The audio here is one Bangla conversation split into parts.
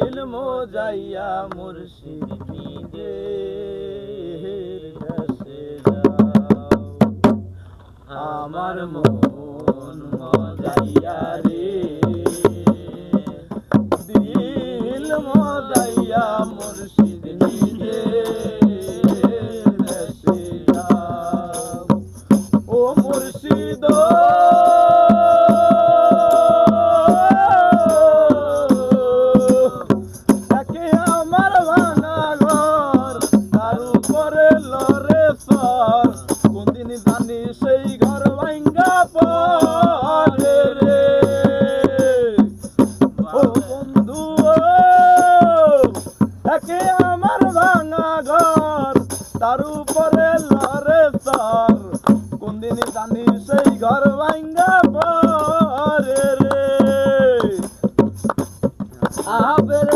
দিল মোজাইয়া মুর্শিদ নিজের কাছে আমার মন মজাইয়া রে। দিল মজাইয়া মুর্শিদ নিজের কাছে যাও। ও মুর্শিদ উপরে লরে সর। কোনদিন জানি সেই ঘর ভাঙ্গা পরে রে। ও বন্ধু তাকে আমার ভাঙা ঘর, তার উপরে লরে সর। কোনদিন জানি সেই ঘর ভাঙ্গা পরে রে। আবের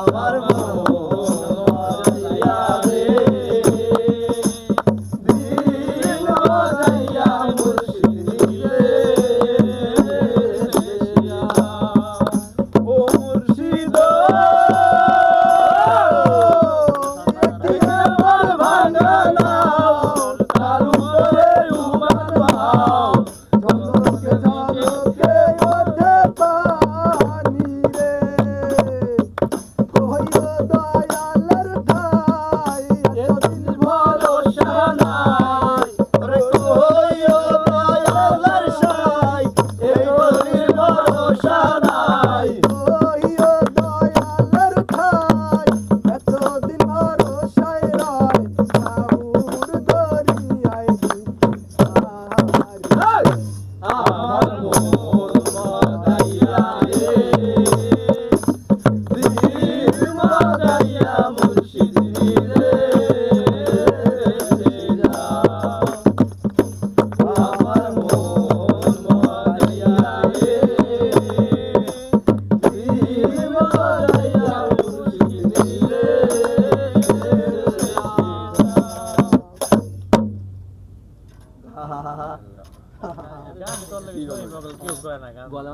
আমার মজাইয়া Uh -huh. গান করলে কি বলে না গান গলা